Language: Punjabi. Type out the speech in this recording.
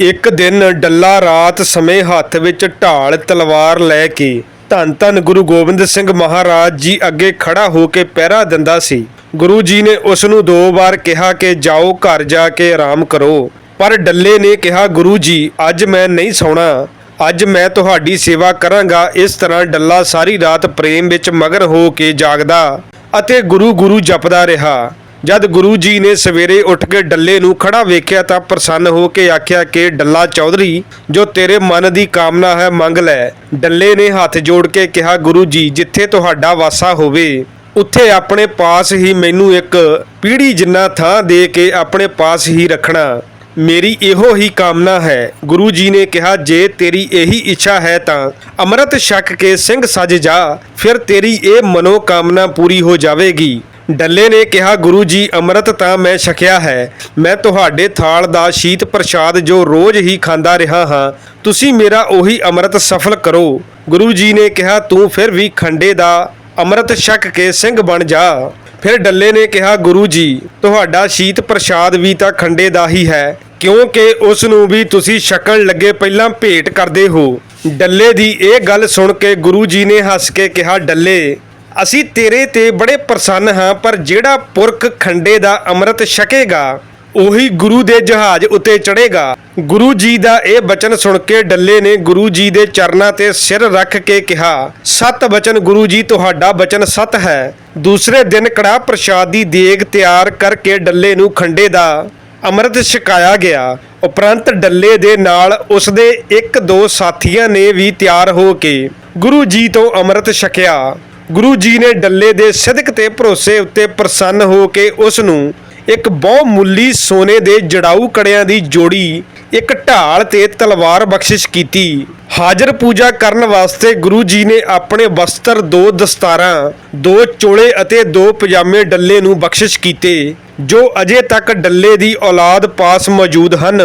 ਇੱਕ ਦਿਨ ਡੱਲਾ ਰਾਤ ਸਮੇਂ ਹੱਥ ਵਿੱਚ ਢਾਲ, ਤਲਵਾਰ ਲੈ ਕੇ ਧੰਨ ਧੰਨ ਗੁਰੂ ਗੋਬਿੰਦ ਸਿੰਘ ਮਹਾਰਾਜ ਜੀ ਅੱਗੇ ਖੜਾ ਹੋ ਕੇ ਪਹਿਰਾ ਦਿੰਦਾ ਸੀ। ਗੁਰੂ ਜੀ ਨੇ ਉਸ ਨੂੰ ਦੋ ਵਾਰ ਕਿਹਾ ਕਿ ਜਾਓ ਘਰ ਜਾ ਕੇ ਆਰਾਮ ਕਰੋ। ਪਰ ਡੱਲੇ ਨੇ ਕਿਹਾ, ਗੁਰੂ ਜੀ, ਅੱਜ ਮੈਂ ਨਹੀਂ ਸੌਣਾ। ਅੱਜ ਮੈਂ ਤੁਹਾਡੀ ਸੇਵਾ ਕਰਾਂਗਾ। ਇਸ ਤਰ੍ਹਾਂ ਡੱਲਾ ਸਾਰੀ ਰਾਤ ਪ੍ਰੇਮ ਵਿੱਚ ਮਗਨ ਹੋ ਕੇ ਜਾਗਦਾ ਅਤੇ ਗੁਰੂ ਗੁਰੂ ਜਪਦਾ ਰਿਹਾ। ਜਦ ਗੁਰੂ ਜੀ ਨੇ ਸਵੇਰੇ ਉੱਠ ਕੇ ਡੱਲੇ ਨੂੰ ਖੜਾ ਵੇਖਿਆ ਤਾਂ ਪ੍ਰਸੰਨ ਹੋ ਕੇ ਆਖਿਆ ਕਿ ਡੱਲਾ ਚੌਧਰੀ, ਜੋ ਤੇਰੇ ਮਨ ਦੀ ਕਾਮਨਾ ਹੈ ਮੰਗ ਲੈ। ਡੱਲੇ ਨੇ ਹੱਥ ਜੋੜ ਕੇ ਕਿਹਾ, ਗੁਰੂ ਜੀ, ਜਿੱਥੇ ਤੁਹਾਡਾ ਵਾਸਾ ਹੋਵੇ, ਉੱਥੇ ਆਪਣੇ ਪਾਸ ਹੀ ਮੈਨੂੰ ਇੱਕ ਪੀੜੀ ਜਿੰਨਾ ਥਾਂ ਦੇ ਕੇ ਆਪਣੇ ਪਾਸ ਹੀ ਰੱਖਣਾ। ਮੇਰੀ ਇਹੋ ਹੀ ਕਾਮਨਾ ਹੈ। ਗੁਰੂ ਜੀ ਨੇ ਕਿਹਾ, ਜੇ ਤੇਰੀ ਇਹੀ ਇੱਛਾ ਹੈ ਤਾਂ ਅੰਮ੍ਰਿਤ ਛਕ ਕੇ ਸਿੰਘ ਸਜ ਜਾ, ਫਿਰ ਤੇਰੀ ਇਹ ਮਨੋ ਕਾਮਨਾ ਪੂਰੀ ਹੋ ਜਾਵੇਗੀ। ਡੱਲੇ ਨੇ ਕਿਹਾ, ਗੁਰੂ ਜੀ, ਅੰਮ੍ਰਿਤ ਤਾਂ ਮੈਂ ਛਕਿਆ ਹੈ। ਮੈਂ ਤੁਹਾਡੇ ਥਾਲ ਦਾ ਸ਼ੀਤ ਪ੍ਰਸ਼ਾਦ ਜੋ ਰੋਜ਼ ਹੀ ਖਾਂਦਾ ਰਿਹਾ ਹਾਂ। ਤੁਸੀਂ ਮੇਰਾ ਉਹੀ ਅੰਮ੍ਰਿਤ ਸਫਲ ਕਰੋ। ਗੁਰੂ ਜੀ ਨੇ ਕਿਹਾ, ਤੂੰ ਫਿਰ ਵੀ ਖੰਡੇ ਦਾ ਅੰਮ੍ਰਿਤ ਛਕ ਕੇ ਸਿੰਘ ਬਣ ਜਾ। ਫਿਰ ਡੱਲੇ ਨੇ ਕਿਹਾ, ਗੁਰੂ ਜੀ, ਤੁਹਾਡਾ ਸ਼ੀਤ ਪ੍ਰਸ਼ਾਦ ਵੀ ਤਾਂ ਖੰਡੇ ਦਾ ਹੀ ਹੈ, ਕਿਉਂਕਿ ਉਸ ਨੂੰ ਵੀ ਤੁਸੀਂ ਛਕਣ ਲੱਗੇ ਪਹਿਲਾਂ ਭੇਟ ਕਰਦੇ ਹੋ। ਡੱਲੇ ਦੀ ਇਹ ਗੱਲ ਸੁਣ ਕੇ ਗੁਰੂ ਜੀ ਨੇ ਹੱਸ ਕੇ ਕਿਹਾ, ਡੱਲੇ ਅਸੀਂ ਤੇਰੇ ਤੇ ਬੜੇ ਪ੍ਰਸੰਨ ਹਾਂ, ਪਰ ਜਿਹੜਾ ਪੁਰਖ ਖੰਡੇ ਦਾ ਅੰਮ੍ਰਿਤ ਛਕੇਗਾ, ਉਹੀ ਗੁਰੂ ਦੇ ਜਹਾਜ਼ ਉੱਤੇ ਚੜੇਗਾ ਗੁਰੂ ਜੀ ਦਾ ਇਹ ਬਚਨ ਸੁਣ ਕੇ ਡੱਲੇ ਨੇ ਗੁਰੂ ਜੀ ਦੇ ਚਰਨਾਂ ਤੇ ਸਿਰ ਰੱਖ ਕੇ ਕਿਹਾ, ਸਤ ਬਚਨ ਗੁਰੂ ਜੀ, ਤੁਹਾਡਾ ਬਚਨ ਸਤ ਹੈ। ਦੂਸਰੇ ਦਿਨ ਕੜਾ ਪ੍ਰਸ਼ਾਦ ਦੀ ਦੇਗ ਤਿਆਰ ਕਰਕੇ ਡੱਲੇ ਨੂੰ ਖੰਡੇ ਦਾ ਅੰਮ੍ਰਿਤ ਛਕਾਇਆ ਗਿਆ। ਉਪਰੰਤ ਡੱਲੇ ਦੇ ਨਾਲ ਉਸਦੇ ਇੱਕ ਦੋ ਸਾਥੀਆਂ ਨੇ ਵੀ ਤਿਆਰ ਹੋ ਕੇ ਗੁਰੂ ਜੀ ਤੋਂ ਅੰਮ੍ਰਿਤ ਛਕਿਆ। ਗੁਰੂ ਜੀ ਨੇ ਡੱਲੇ ਦੇ ਸਿਦਕ ਤੇ ਭਰੋਸੇ ਉੱਤੇ ਪ੍ਰਸੰਨ ਹੋ ਕੇ ਉਸ ਨੂੰ ਇੱਕ ਬਹੁਮੁੱਲੀ ਸੋਨੇ ਦੇ ਜੜਾਊ ਕੜਿਆਂ ਦੀ ਜੋੜੀ, ਇੱਕ ਢਾਲ ਤੇ ਤਲਵਾਰ ਬਖਸ਼ਿਸ਼ ਕੀਤੀ। ਹਾਜ਼ਰ ਪੂਜਾ ਕਰਨ ਵਾਸਤੇ ਗੁਰੂ ਜੀ ਨੇ ਆਪਣੇ ਵਸਤਰ ਦੋ ਦਸਤਾਰਾਂ, ਦੋ ਚੋਲੇ ਅਤੇ ਦੋ ਪਜਾਮੇ ਡੱਲੇ ਨੂੰ ਬਖਸ਼ਿਸ਼ ਕੀਤੇ, ਜੋ ਅਜੇ ਤੱਕ ਡੱਲੇ ਦੀ ਔਲਾਦ ਪਾਸ ਮੌਜੂਦ ਹਨ।